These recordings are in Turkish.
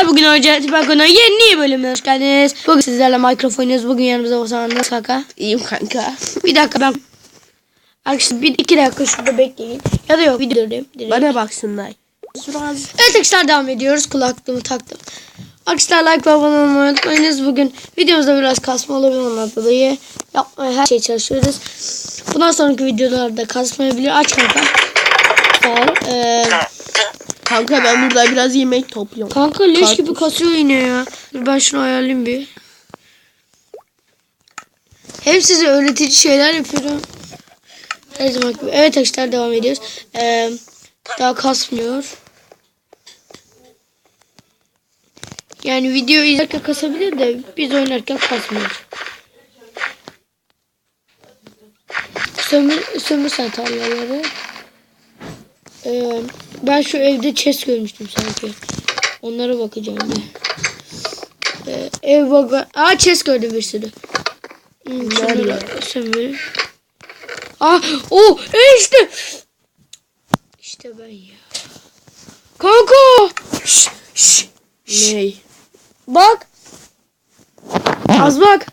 arkadaşlar bugün Hoca Balkon'a yeni bölümüne hoş geldiniz. Bugün sizlerle mikrofon oynuyoruz. Bugün yanımızda Ozan nasıl kaka? İyiyim kanka. Bir dakika ben... Arkadaşlar bir iki dakika şurada bekleyin. Ya da yok videodayım. direkt. Bana baksınlar. Evet arkadaşlar devam ediyoruz. Kulaklığımı taktım. Arkadaşlar like ve abone olmayı unutmayınız. Bugün videomuzda biraz kasma olabilir ondan dolayı yapmaya her şey çalışıyoruz. Bundan sonraki videolarda kasmayabilir. Aç kanka. Ol. Ee, Kanka ben burada biraz yemek topluyorum. kanka leş Karpuz. gibi kasıyor yine ya. Dur ben şunu ayarlayayım bir. Hem size öğretici şeyler yapıyorum. Her zaman gibi. Evet arkadaşlar devam ediyoruz. Ee, daha kasmıyor. Yani video izlerken kasabilir de biz oynarken kasmıyor. Sömür, sömürsen tarlaları. Ee, ben şu evde chest görmüştüm sanki. Onlara bakacağım bir. Ee, ev baga... Aa chest gördüm bir sürü. Hmm, şunları. Ah o e işte. İşte ben ya. Kanka. Şş, şş. Ney? Bak. Az bak.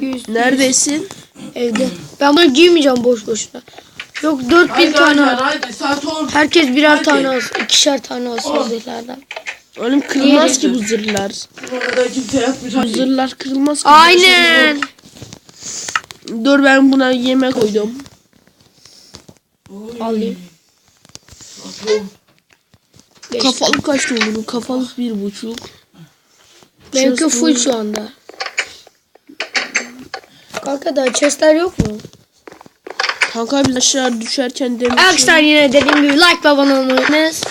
Yüz, Neredesin? Evde. Ben bunu giymeyeceğim boş boşuna. Yok dört bin Haydi tane. haydi, al. haydi saat 10. Herkes birer Haydi. tane alsın. ikişer tane alsın Oh. zırhlardan. Oğlum kırılmaz ki bu zırhlar. Bu arada kimse Bu zırhlar kırılmaz ki. Aynen. Dur ben buna yemek koydum. Alayım. Saat 10. Beş Kafalık kaçtı bunun? Kafalık bir buçuk. Benimki Chest full bu. şu anda. Kanka daha chestler yok mu? Kanka biz aşağı düşerken demiş. Arkadaşlar yine dediğim gibi like ve abone olmayı unutmayınız.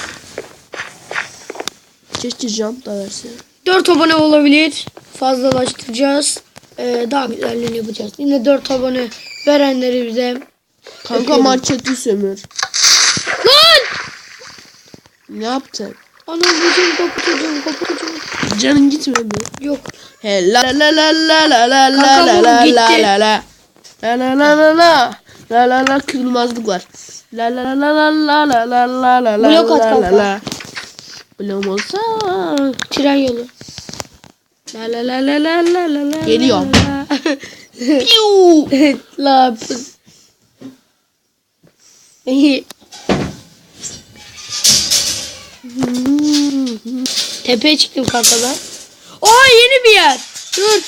Keşke jump da verse. 4 abone olabilir. Fazlalaştıracağız. Ee, daha güzellerini yapacağız. Yine 4 abone verenleri bize. Kanka Öpüyorum. marketi sömür. Lan! Ne yaptın? Ana bacım kapatacağım kapatacağım. Canın gitmedi. Yok. He la la la la la la la la la la la la la la la la la la la la kırılmazlık var. La la la la la la la la la la Blok at la la la. Blok olsa Tren yolu. La la la la la la la la. Geliyor. la. Piu! la. Tepeye çıktım kanka ben. Oha yeni bir yer. Dur.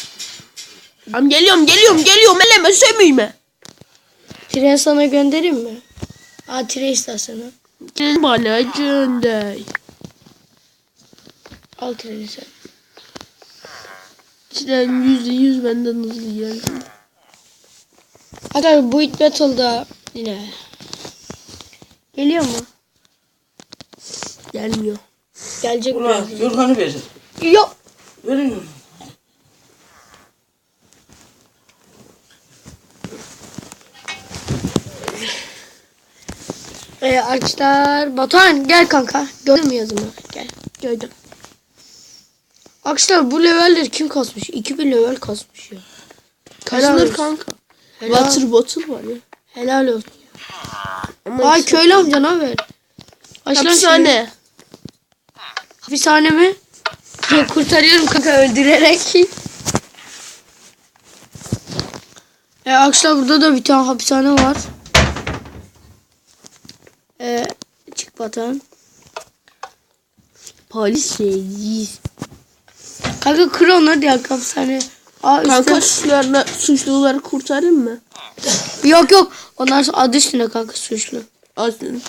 Tamam geliyorum geliyorum geliyorum eleme sömüyme. Tren sana göndereyim mi? Aa tren istasyonu. Gel bana gönder. Al treni sen. Tren yüzde yüz benden hızlı geldi. Arkadaşlar bu It Battle'da yine. Geliyor mu? Gelmiyor. Gelecek Ulan biraz. yorganı verin. Yok. Verin yorganı. Ee, arkadaşlar Batuhan gel kanka. Gördün mü yazımı? Gel. Gördüm. Arkadaşlar bu leveller kim kasmış? 2000 level kasmış ya. Kasılır kanka. Helal, Water bottle var ya. helal olsun. Ama Ay köylü amca ne haber? Aç lan şunu. Hapishane. Hapishane mi? Ya, kurtarıyorum kanka öldürerek. E, arkadaşlar burada da bir tane hapishane var. E, çık Batuhan. Polis şeyiz. Kanka kır onları diye hapishane. Aa, Kanka suçluları, suçluları kurtarayım mı? Yok yok. Onlar adı üstünde kanka suçlu. Aslında.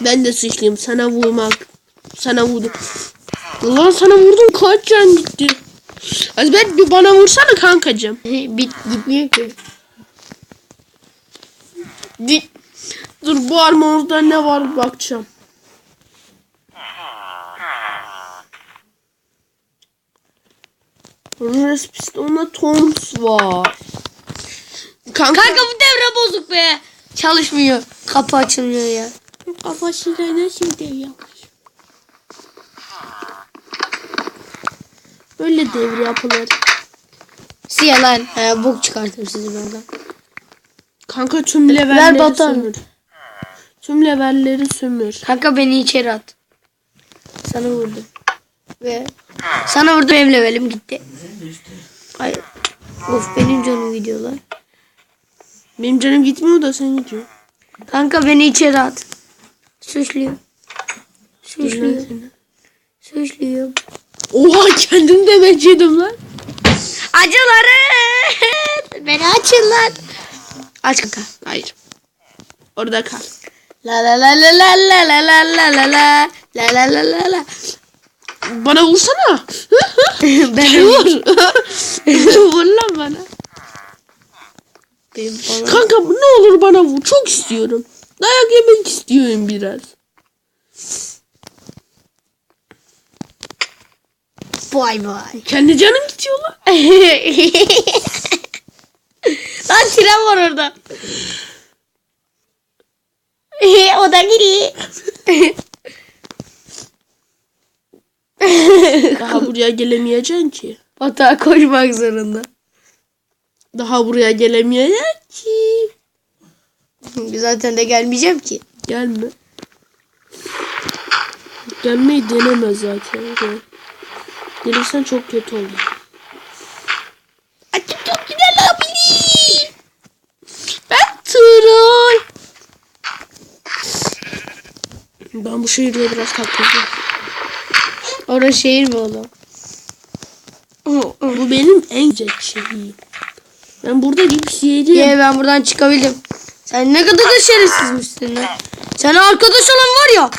Ben de suçluyum. Sana vurmak. Sana vurdum. Lan sana vurdum kaç can gitti. Azber bir bana vursana kankacığım. Bit gitmiyor ki. Di- Dur bu armorda ne var bakacağım. Res pistonla Toms var. Kanka, Kanka bu devre bozuk be. Çalışmıyor. Kapı açılmıyor ya. kafasıyla ne şimdi yapmış. Böyle devre yapılır. Siyah lan. He, bok çıkartır sizi benden. Kanka tüm levelleri Batuhan. sömür. Tüm levelleri sömür. Kanka beni içeri at. Sana vurdum. Ve sana vurdum benim levelim gitti. Hayır. Of benim canım gidiyor lan. Benim canım gitmiyor da sen gidiyor. Kanka beni içeri at. Suçluyum. Suçluyum. Suçluyum. Oha kendim demeç yedim lan. Acıları. Beni açın lan. Aç kanka. Hayır. Orada kal. La la la la la la la la la la la la la la la la Bana vursana. ben Vur. Vur lan bana. Benim. Kanka ne olur bana vur. Çok istiyorum. Dayak yemek istiyorum biraz. Bay bay. Kendi canım gidiyor lan. Lan tren var orada. o da gidiyor. Daha buraya gelemeyeceksin ki. Ata koşmak zorunda. Daha buraya gelemeyeceksin ki. Zaten de gelmeyeceğim ki. Gelme. Gelmeyi deneme zaten. Gel. Gelirsen çok kötü olur. Açık çok güzel olabilir. Ben troll. Ben bu şehirde biraz takıldım. Orası şehir mi oğlum? Bu benim en güzel şehrim. Ben burada cips yedim. Ye ben buradan çıkabildim. Sen ne kadar da şerefsizmişsin lan. Sen arkadaş olan var ya.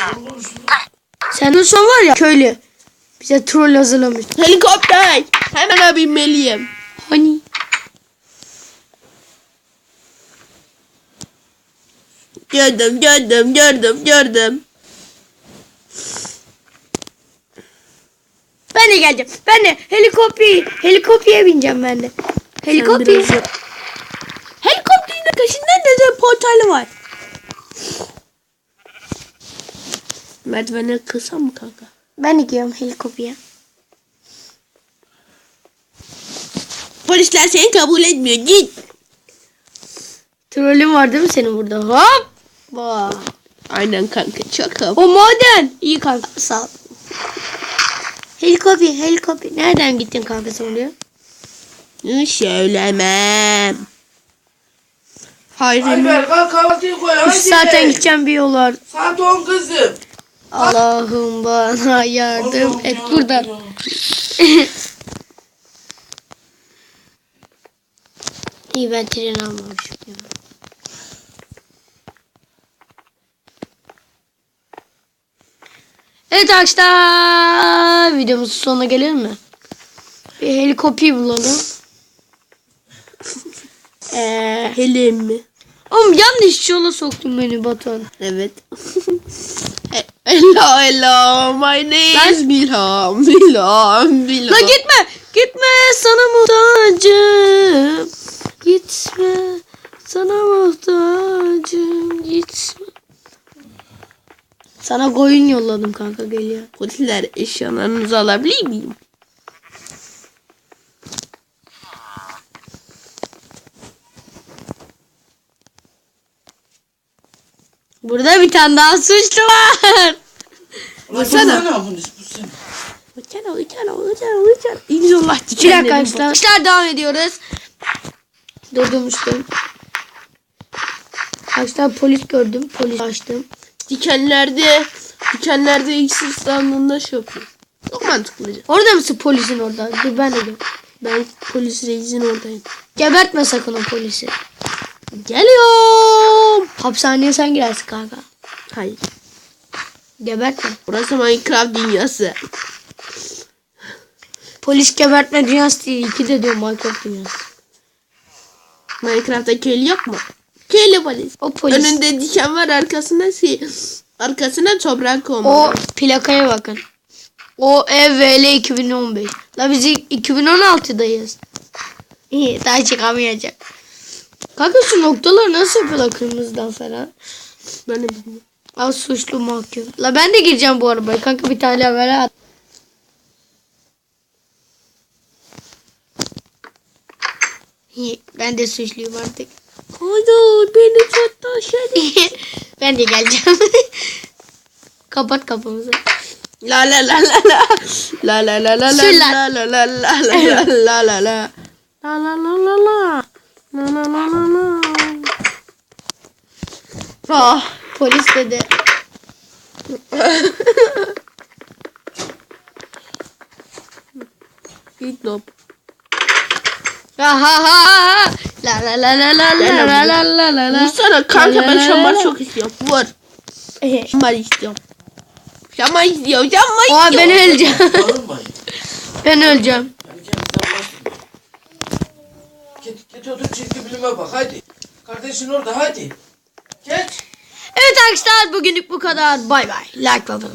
Sen şu an var ya köylü. Bize troll hazırlamış. Helikopter. Hemen binmeliyim. Hani? Gördüm, gördüm, gördüm, gördüm. Ben de geleceğim. Ben de helikopter, helikoptere bineceğim ben de. Helikopter. Helikopterin arkasında neden portalı var? Merdivene kısa mı kanka? Ben gidiyorum helikoptere. Polisler seni kabul etmiyor. Git. Trollün var değil mi senin burada? Hop. Vay. Aynen kanka çok havalı. O maden. İyi kanka sağ ol. Helikopter, helikopter. Nereden gittin kanka sen oraya? Söylemem. Hayır. Ayber kalk kahvaltıyı koy hadi. Zaten gideceğim bir yol var. Saat 10 kızım. Allah'ım bana yardım et ya, buradan. İyi ben tren almamışım Evet arkadaşlar videomuzun sonuna gelelim mi? Bir helikopter bulalım. Eee Helim mi? oğlum yanlış yola soktun beni Batuhan. Evet. He- hello hello my name Ben- is Milham. Milham. Milham. La gitme gitme sana muhtacım. Gitme sana muhtacım gitme. Sana koyun yolladım kanka geliyor. Polisler eşyalarınızı alabilir miyim? Burada bir tane daha suçlu var. Baksana. Uçana uçana uçana uçana. İnşallah Bir dakika dikenlerim arkadaşlar. Arkadaşlar devam ediyoruz. Durdurmuştum. Arkadaşlar polis gördüm. Polis açtım. Dikenlerde dikenlerde iksir standında şey yapıyor. Çok mantıklı. Orada mısın polisin orada? Dur ben de gel. Ben polis reisin oradayım. Gebertme sakın o polisi. Geliyorum. Hapishaneye sen girersin kanka. Hayır. Gebertme. Burası Minecraft dünyası. Polis gebertme dünyası değil. İki de diyor Minecraft dünyası. Minecraft'ta köylü yok mu? Polis. O polis. Önünde diken var arkasında şey, arkasına toprak O olmalı. plakaya bakın. O EVL 2015. La biz 2016'dayız. İyi daha çıkamayacak. Kanka şu noktaları nasıl yapıyorlar kırmızıdan falan? Ben de bilmiyorum. Al suçlu mahkum. La ben de gireceğim bu arabaya. Kanka bir tane evvel at. İyi, ben de suçluyum artık. Hayır beni da şey ben de geleceğim. Kapat kapımızı. La la la la la. La la la la la la la la la la la la la la. La la la la la. La la la la. Ah. Polis dedi. Git top. Ha ha ha ha. La la la la la la la la la la la. Vursana kanka ben şamar çok istiyorum. Vur. Şamar istiyorum. Şamar istiyorum. Şamar istiyorum. ben öleceğim. Ben öleceğim. Git, git otur çizgi bilime bak hadi. Kardeşin orada hadi. Geç. Evet arkadaşlar bugünlük bu kadar. Bay bay. Like ve abone.